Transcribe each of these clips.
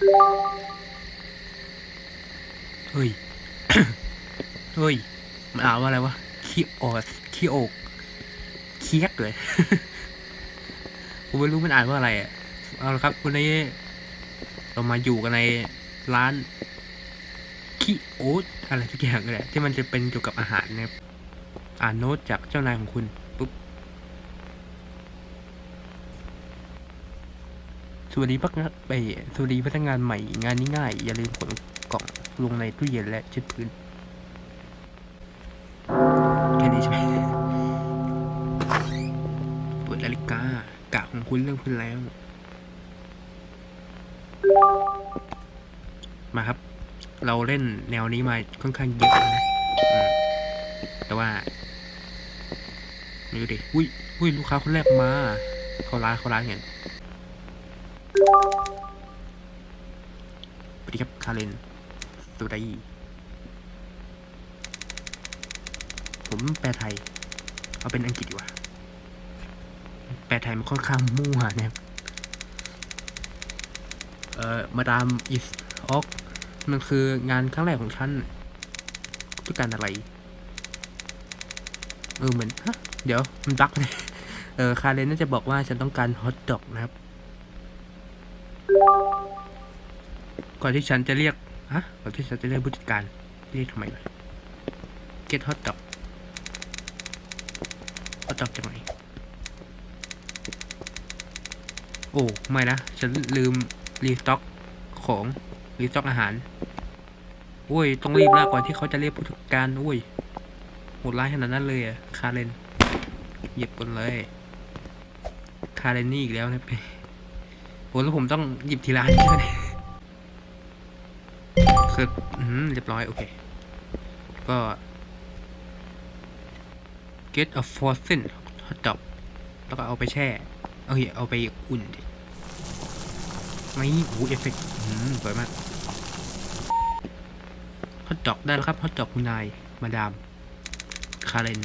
เฮ้ย เฮ้ย มันอ่านว่าอะไรวะ คีโอสคีโอกเคียกเลย ผมไม่รู้มันอ่านว่าอะไรอะ เอาละครับ วันนี้ เรามาอยู่กันในร้านคีโอสอะไรทุกอย่างเลยที่มันจะเป็นเกี่ยวกับอาหารนะครับ อ่านโน้ตจากเจ้านายของคุณปุ๊บ สวัสดีพนักงานไปสวัสดีพนักงานใหม่งานนี้ง่าย อย่าลืมขนกล่องลงในตู้เย็นและเช็ดพื้นแค่นี้ใช่ไหมเปิดนาฬิกากะของคุณเริ่มขึ้นแล้ว มาครับ เราเล่นแนวนี้มาค่อนข้างเยอะนะแต่ว่าไม่รู้ดิอุ้ยอุ้ยลูกค้าคนแรกมา เขาร้านเขาร้านเห็น สวัสดีครับคาเรนสวัสดีผมแปลไทย เอาเป็นอังกฤษดีกว่า แปลไทยมันค่อนข้างมั่วนะครับเอ่อมาดามอิสออกมันคืองานครั้งแรกของฉันต้องการอะไร เออเหมือน ฮะ เดี๋ยว มันบักเลยเออ คาเรนน่าจะบอกว่าฉันต้องการฮอทดอกนะครับ ก่อนที่ฉันจะเรียกฮะก่อนที่ฉันจะเรียกผู้จัดการเรียกทำไมวะ get hot dog ฮอทดอกจากไหนโอ้ไม่นะฉันลืมรีสต็อกของรีสต็อกอาหารโอ้ยต้องรีบแล้วก่อนที่เขาจะเรียกผู้จัดการโอ้ยโหดร้ายขนาดนั้นเลยอะคาเรนเหยียบกันเลยคาเรนนี่อีกแล้วนะ โหแล้วผมต้องหยิบทีละอันใช่ไหมคืออืมเรียบร้อย โอเค ก็ get a frozen hot dog แล้วก็เอาไปแช่ เอาเหี้ยเอาไปอุ่นดิไม่โอ้เอฟเฟกต์อืมสวยมาก ฮอตดอกได้แล้วครับ ฮอตดอกคุณนาย มาดาม คาเรน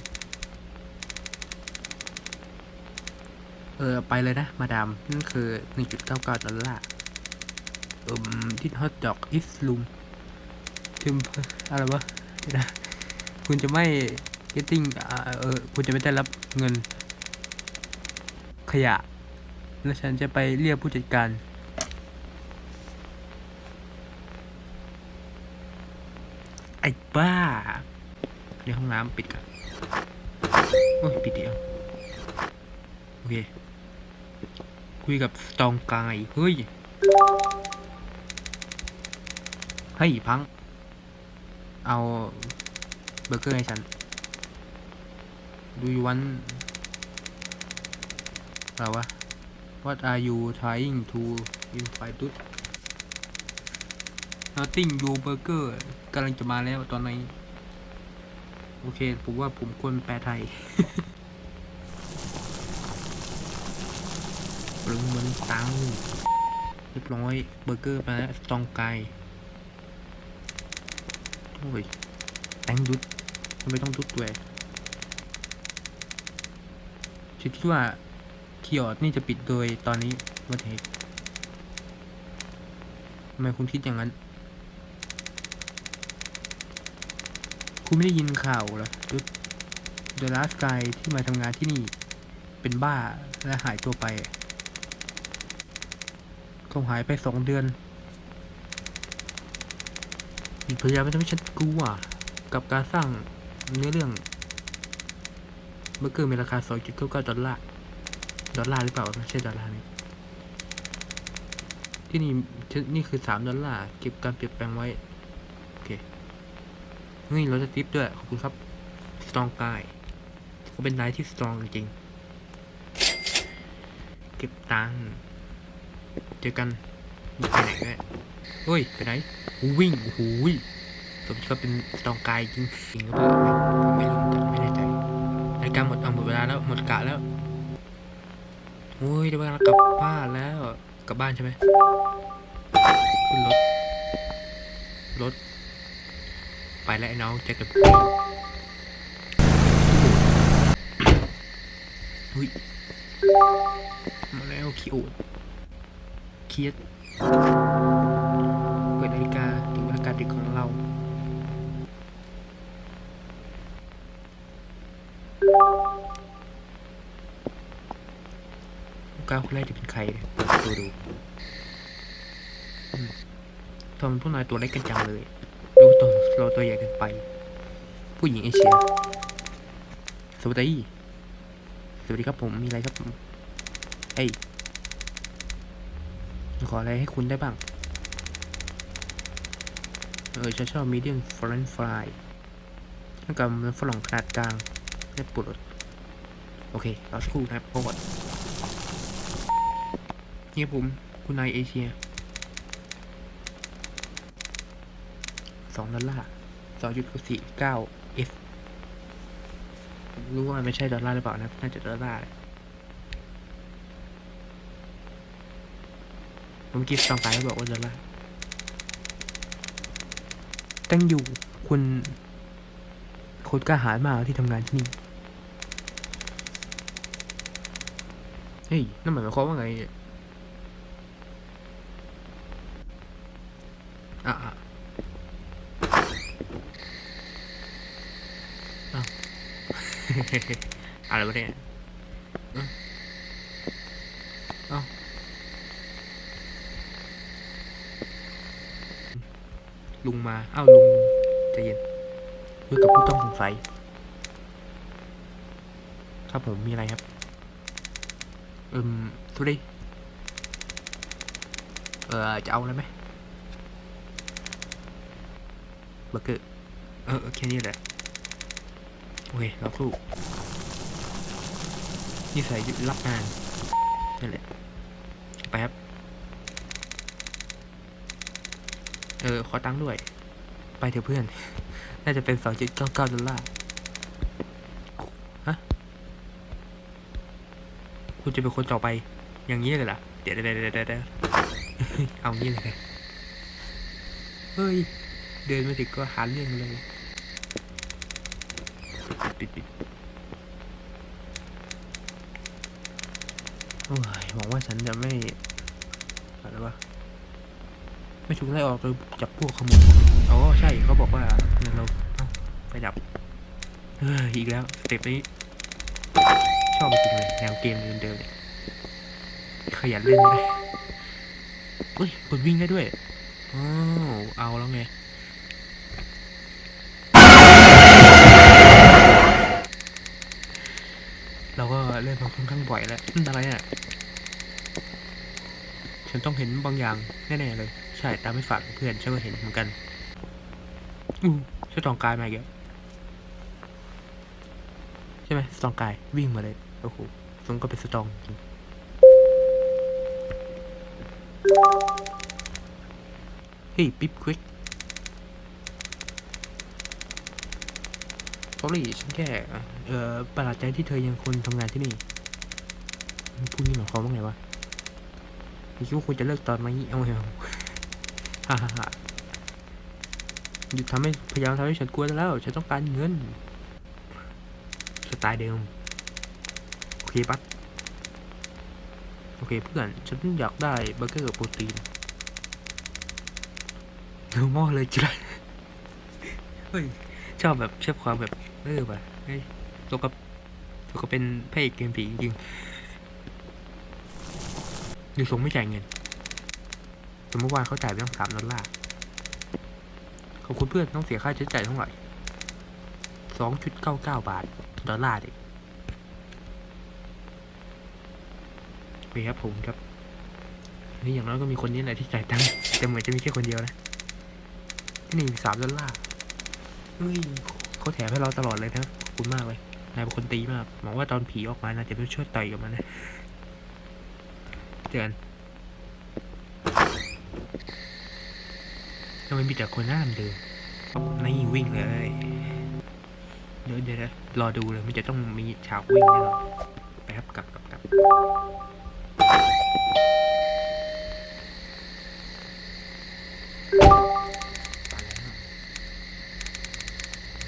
เออ ไปเลยนะ มาดามนั่นคือ 1.99 ดอลลาร์เอืมที่ฮอตดอกอิสลุมทิมอะไรวะนะคุณจะไม่ getting เออคุณจะไม่ได้รับเงิน ขยะ แล้วฉันจะไปเรียกผู้จัดการไอ้บ้า ในห้องน้ำปิดกันโอ้ยปิดเดียว อเค คุยกับสตองกาย เฮ้ยเฮ้ยพัง เอาเบอร์เกอร์ให้ฉัน ดูยูวันอะไรวะ What are you trying to invite to Nothing you burger กำลังจะมาแล้วตอนนี้ โอเค ผมว่าผมควรแปลไทย ปรุงเหมือนเตาเรียบร้อยเบอร์เกอร์มาแล้วสตองไก่โอ้ยแตงดุดทำไมต้องดุดด้วยคิดว่าคีออดนี่จะปิดโดยตอนนี้วันเทคทำไมคุณคิดอย่างนั้น คุณไม่ได้ยินข่าวหรอดุดเดอะลาสกายที่มาทำงานที่นี่ เป็นบ้าและหายตัวไป เขาหายไปสองเดือนมีพยายามไม่ทำให้ฉันกลัวกับการสร้างเนื้อเรื่องเบอร์เกอร์มีราคา 2.99 ดอลลาร์ ดอลลาร์หรือเปล่า ไม่ใช่ดอลลาร์นี่ที่นี่นี่คือ 3 ดอลลาร์ เก็บการเปลี่ยนแปลงไว้ โอเคเฮ้ยเราจะทิปด้วย ขอบคุณครับ สตรองกายเขาเป็นนายที่สตรองจริง เก็บตังค์ เจอกันไปไหนด้วยเฮ้ยไปไหนวิ่งโอ้โหยสมก็เป็นสตองกายจริงจริงหรือเปล่าผมไม่รู้แต่ไม่แน่ใจรายการหมดเอาหมดเวลาแล้วหมดกะแล้วโอ้ยได้เวลากลับบ้านแล้วกลับบ้านใช่ไหมขึ้นรถรถ ไปแล้วไอ้น้องเจอกันพรุ่งนี้ยมาแล้วขี้โอด เครียดนาฬิกาถึงบรรยากาศดึกของเราลูกค้าคนแรกจะเป็นใครเปิดประตูดูอืมทำไมพวกนายตัวเล็กกันจังเลย ดูตัวเราตัวใหญ่เกินไป ผู้หญิงเอเชีย สวัสดี สวัสดีครับผม มีอะไรครับผมเฮ้ย ขออะไรให้คุณได้บ้าง เออฉันชอบมีเดียมฟรนฟรายแล้วก็มันฝรั่งขนาดกลางและปวดโอเคเราสักครู่นะครับโปรดเนี่ยผม คุณนายเอเชียสองดอลลาร์สองจุดสี่เก้าเอฟรู้ว่ามันไม่ใช่ดอลลาร์หรือเปล่านะ น่าจะดอลลาร์แหละ เมื่อกี้สองสายบอกว่าดอลลาร์ตั้งอยู่คุณโค้ดกล้าหาญมากที่ทำงานที่นี่ เฮ้ย นั่นหมายความว่าไงอะอะอ้าอะไรวะเนี่ยเอ้าเอ้า ลุงมาอ้าวลุงใจเย็นคุยกับผู้ต้องสงสัย ครับผมมีอะไรครับอืมทุเรศเออจะเอาอะไรไหมเบอร์เกอร์เออแค่นี้แหละ โอเคเราครู่นี่ใส่รับงานนั่นแหละไปครับ ออขอตังค์ด้วย ไปเถอะเพื่อน น่าจะเป็นสองจุดเก้าเก้าดอลลาร์ฮะคุณจะเป็นคนต่อไป อย่างนี้เลยเหรอเดี๋ยวเดี๋ยวเดี๋ยวเดี๋ยวเดี๋ยวเอางี้เลยเฮ้ย เดินมาถึงก็หาเรื่องเลยปิดปิดโอ้ยหวังว่าฉันจะไม่อะไรวะ ไม่ถูกไล่ออกโดยจับพวกขโมยอ๋อใช่เขาบอกว่าเนี่ยเราไฟดับเฮ้ยอีกแล้วสเต็ปนี้ ชอบจริงเลยแนวเกมเดิมๆเนี่ยขยันเล่นเลยอุ้ยกดวิ่งได้ด้วยอ้าวเอาแล้วไงเราก็เล่นมาค่อนข้างบ่อยแล้วอะไรอะฉันต้องเห็นบางอย่างแน่ๆเลย ใช่ตามไม่ฝันเพื่อนฉันก็เห็นเหมือนกันอู้ฉันตองกายมาอีกแล้วใช่ไหมสตองกายวิ่งมาเลยโอ้โหสมก็เป็นสตองจริงเฮ้ยปิ๊บควิกสอรี่ฉันแค่เอ่อประหลาดใจที่เธอยังคนทำงานที่นี่พูดนี่หมายความว่าไงวะไม่คิดว่าคุณจะเลิกตอนไหมเอาเหรอ ฮ่าฮ่าฮ่าหยุดทำให้พยายามทำให้ฉันกลัวแล้ว ฉันต้องการเงิน สไตล์เดิม โอเคปั๊บโอเคเพื่อน ฉันอยากได้เบอร์เกอร์กับโปรตีนดูหม้อเลยจ้ะเฮ้ย ชอบแบบชอบความแบบเออว่ะเฮ้ยตัวกับตัวก็เป็นพระเอกเกมผีจริงๆดูทรงไม่จ่ายเงิน สมมติว่าเขาจ่ายไปตั้งสามดอลลาร์ขอบคุณเพื่อนต้องเสียค่าใช้จ่ายเท่าไหร่สองจุดเก้าเก้าบาท ดอลลาร์เด็กโอเคครับผมครับนี่อย่างน้อยก็มีคนนี้แหละที่จ่ายตังค์แต่เหมือนจะมีแค่คนเดียวนะที่หนี่งสามดอลลาร์เฮ้ยเขาแถมให้เราตลอดเลยนะขอบคุณมากเลยนายเป็นคนตีมากหวังว่าตอนผีออกมานะจะไปช่วยต่อยกับมันนะเจอกัน ทำไมมีแต่คนหน้าเดิมไม่วิ่งเลย เดี๋ยวเดี๋ยวนะรอดูเลยมันจะต้องมีฉากวิ่งแน่นอนแป๊บกลับกลับกลับไปแล้ว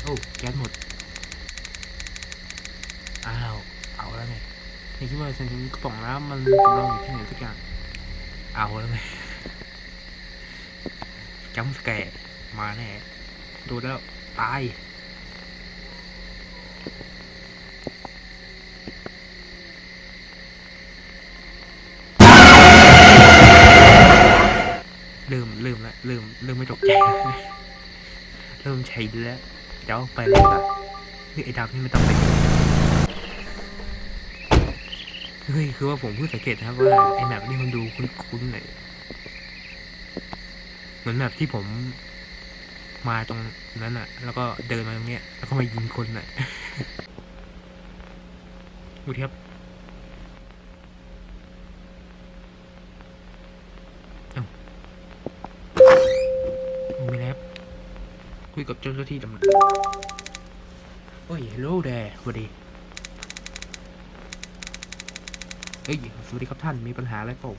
โอ้แก๊สหมด อ้าว เอาแล้วไงไม่คิดว่าฉันกระป๋องน้ำมันกำลังอยู่ที่ไหนสักอย่าง เอาแล้วไง จัมสแกร์มาแน่ดนแล้วตายเริ่มเริ่มล้วเริ่มเริ่มไม่ตกใจเริ่มใช้แล้วเดี๋ยวไปเลยละเฮ้ยไอ้ดำนี่ไม่ต้องไปเฮ้ยคือว่าผมเพิ่งสังเกตนะครับว่าไอ้แมปนี่มันดูคุ้นๆเลยเห มือนแมปที่ผมมาตรงนั้นอะแล้วก็เดินมาตรงเนี้ย แล้วก็มายิงคนอะดูดิครับเอ้าโอ้ไม่แล้วคุยกับเจ้าหน้าที่ตำรวจโอ้ยฮัลโหลแดสวัสดีเอ้ย สวัสดีครับท่าน มีปัญหาอะไรเปล่า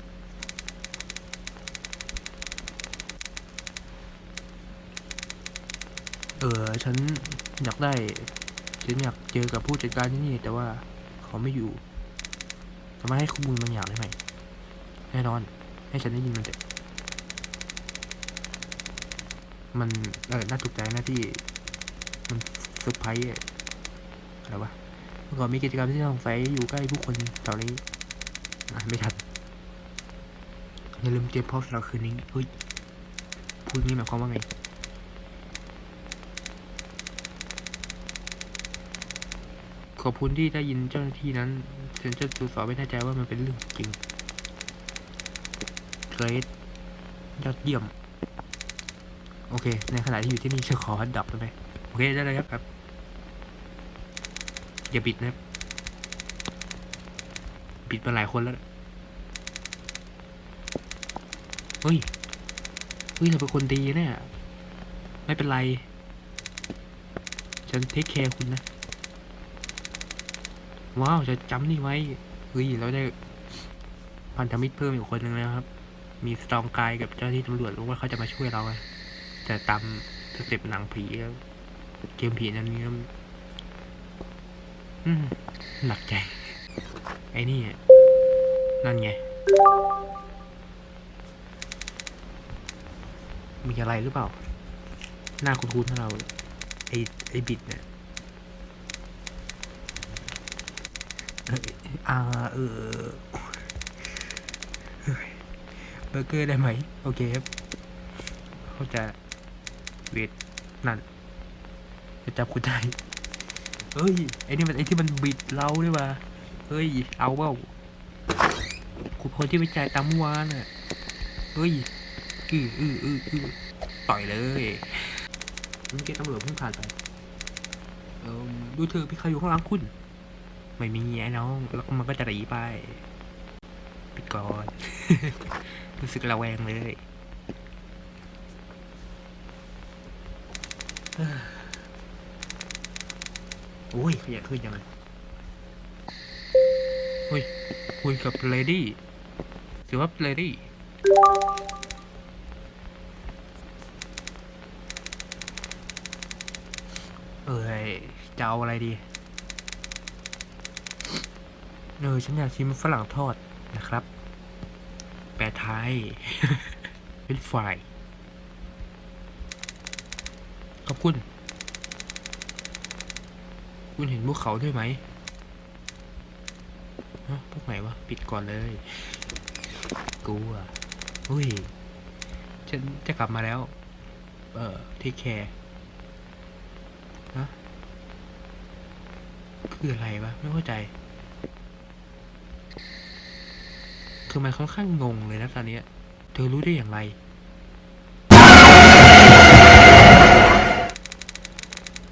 เออฉันอยากได้ ฉันอยากเจอกับผู้จัดการที่นี่ แต่ว่าเขาไม่อยู่สามให้ข้อมูลบางอย่างได้ไหมแน่นอน ให้ฉันได้ยินมันเถอะมันเออน่าตกใจนะที่มันเซอร์ไพรส์อะไรวะเมื่อก่อนมีกิจกรรมที่น่าสงสัยอยู่ใกล้ผู้คนแถวนี้อะไม่ทันอย่าลืมเตรียมพร้อมสำหรับคืนนี้เฮ้ยพูดงี้หมายความว่าไง ขอบคุณที่ได้ยินเจ้าหน้าที่นั้นฉันจะตรวจสอบไม่แน่ใจว่ามันเป็นเรื่องจริงเกรดยอดเยี่ยม โอเค ในขณะที่อยู่ที่นี่ฉันขอฮัดดับได้ไหมโอเคได้เลยครับครับ อย่าบิดนะครับบิดมาหลายคนแล้วเฮ้ยเฮ้ยเธอเป็นคนดีเนี่ย ไม่เป็นไร ฉันเทคแคร์คุณนะ ว้าวจะจำนี่ไว้เฮ้ยเราได้พันธมิตรเพิ่มอีกคนหนึ่งแล้วครับ มีสตองกายกับเจ้าที่ตำรวจรู้ว่าเขาจะมาช่วยเราไงแต่ตามสเต็ปหนังผีเกมผีนั้นนี้ก็อืมหนักใจ ไอ้นี่นั่นไง มีอะไรหรือเปล่า หน้าคุ้นๆของเรา ไอ้ไอ้บิดเนี่ย อ่าเออเบอร์เกอร์ได้ไหม โอเคครับเขาจะเวทนั่นจะจับคุณได้เฮ้ยไอ้นี่มันไอ้ที่มันบิดเราด้วยว่ะเฮ้ย เอาเปล่าคุณคนที่ไปจ่ายตามเมื่อวานน่ะเฮ้ยอืออืออืออือต่อยเลยเมื่อกี้ตำรวจเพิ่งผ่านไปเออดูเธอพี่ใครอยู่ข้างหลังคุณ ไม่มีไอ้น้อง แล้วมันก็จะหนีไป ปิดก่อน รู้สึกระแวงเลยโอ้ยขยันขึ้นยังไงเฮ้ยคุยกับเลดี้ถือว่าเลดี้เอ้ยจะเอาอะไรดี เออฉันอยากชิมฝรั่งทอดนะครับ แปลไทยเป็นฝ่ายขอบคุณ คุณเห็นภูเขาด้วยไหมฮะพวกไหนวะ ปิดก่อนเลยกูอะอุ้ย ฉันจะกลับมาแล้ว เอ่อเทคแคร์ฮะคืออะไรวะ ไม่เข้าใจ คือมันค่อนข้างงงเลยนะตอนนี้เธอรู้ได้อย่างไร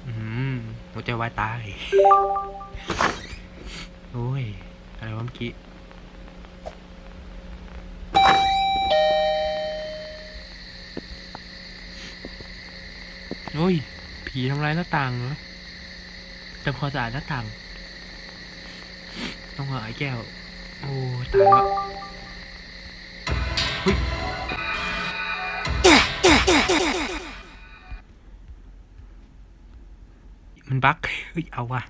อืมหัวใจวายตาย โอ้ย อะไรวะเมื่อกี้โอ้ย ผีทำลายหน้าต่างเหรอทำความสะอาดหน้าต่าง ต้องเอาไอ้แก้ว โอ้ ตายแล้ว มันบั๊กเฮ้ยเอาว่ะ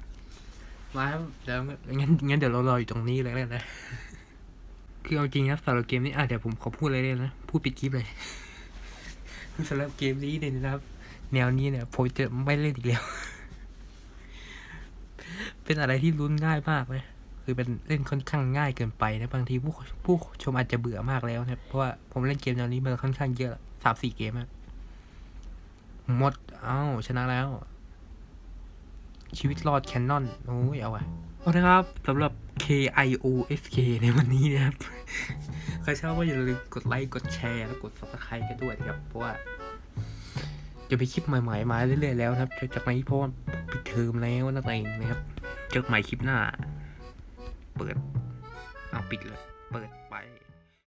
มาครับเดี๋ยวงั้นงั้นเดี๋ยวเรารออยู่ตรงนี้เลยแล้วกันนะ คือเอาจริงนะสำหรับเกมนี้อะเดี๋ยวผมขอพูดเลยเลยนะ พูดปิดคลิปเลยสำหรับเกมนี้เนี่ยนะครับ แนวนี้เนี่ยผมจะไม่เล่นอีกแล้ว เป็นอะไรที่ลุ้นง่ายมากเลยคือเป็นเล่นค่อนข้างง่ายเกินไปนะบางทีผู้ผู้ชมอาจจะเบื่อมากแล้วนะครับเพราะว่าผมเล่นเกมแนวนี้มาค่อนข้างเยอะสามสี่เกมอะ หมด เอ้า ชนะแล้ว ชีวิตรอดแคนนอน โอ้ย เอาอะเอาละครับสำหรับ KIOSK ในวันนี้นะครับ ใครชอบก็อย่าลืมกดไลค์ กดแชร์ แล้วกด subscribe กันด้วยนะครับ เพราะว่าจะไปคลิปใหม่ๆมาเรื่อยๆแล้วนะครับ จากนี้เพราะว่าปิดเทอมแล้วนั่นเองนะครับ เจอกใหม่คลิปหน้า เปิด เอาปิดเลย เปิด